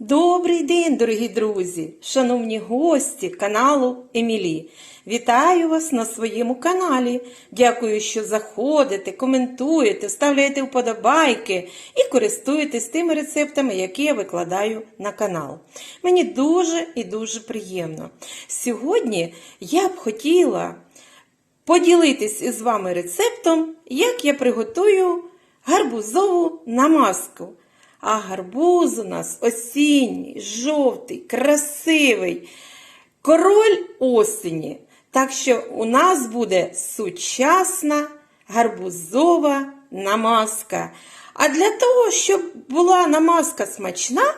Добрий день, дорогі друзі, шановні гості каналу Емілі. Вітаю вас на своєму каналі. Дякую, що заходите, коментуєте, ставляєте вподобайки і користуєтесь тими рецептами, які я викладаю на канал. Мені дуже і дуже приємно. Сьогодні я б хотіла поділитись із вами рецептом, як я приготую гарбузову намазку. А гарбуз у нас осінній, жовтий, красивий, король осені. Так що у нас буде сучасна гарбузова намазка. А для того, щоб була намазка смачна,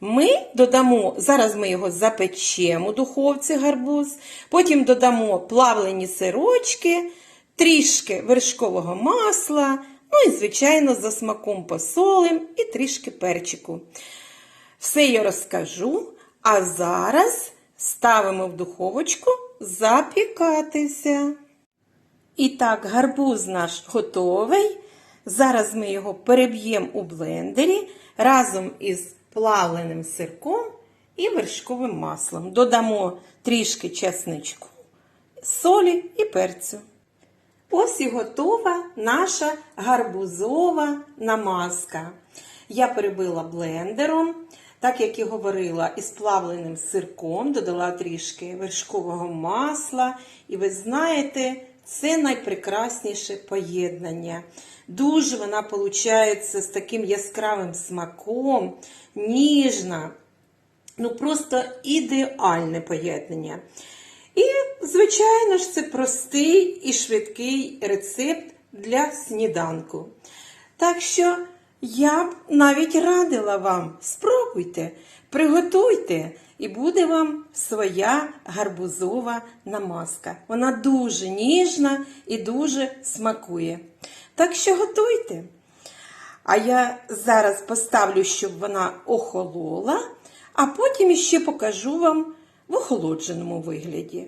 ми додамо, зараз ми його запечемо у духовці гарбуз, потім додамо плавлені сирочки, трішки вершкового масла, ну і, звичайно, за смаком посолим і трішки перчику. Все я розкажу, а зараз ставимо в духовочку запікатися. І так, гарбуз наш готовий. Зараз ми його переб'ємо у блендері разом із плавленим сирком і вершковим маслом. Додамо трішки чесничку, солі і перцю. Ось і готова наша гарбузова намазка. Я перебила блендером, так як і говорила, із плавленим сирком, додала трішки вершкового масла. І ви знаєте, це найпрекрасніше поєднання. Дуже вона виходить з таким яскравим смаком, ніжна. Ну, просто ідеальне поєднання. І, звичайно ж, це простий і швидкий рецепт для сніданку. Так що я б навіть радила вам, спробуйте, приготуйте, і буде вам своя гарбузова намазка. Вона дуже ніжна і дуже смакує. Так що готуйте. А я зараз поставлю, щоб вона охолола, а потім ще покажу вам в охолодженому вигляді.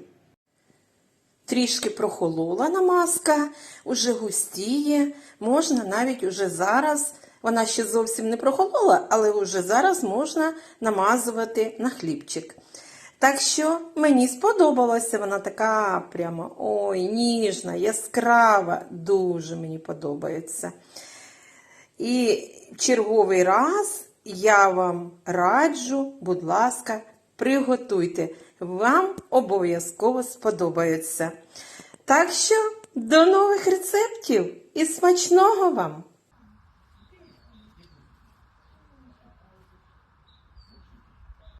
Трішки прохолола намазка, уже густіє, можна навіть уже зараз, вона ще зовсім не прохолола, але вже зараз можна намазувати на хлібчик. Так що мені сподобалася вона така прямо ой, ніжна, яскрава, дуже мені подобається. І черговий раз я вам раджу, будь ласка, приготуйте. Вам обов'язково сподобається. Так що до нових рецептів і смачного вам!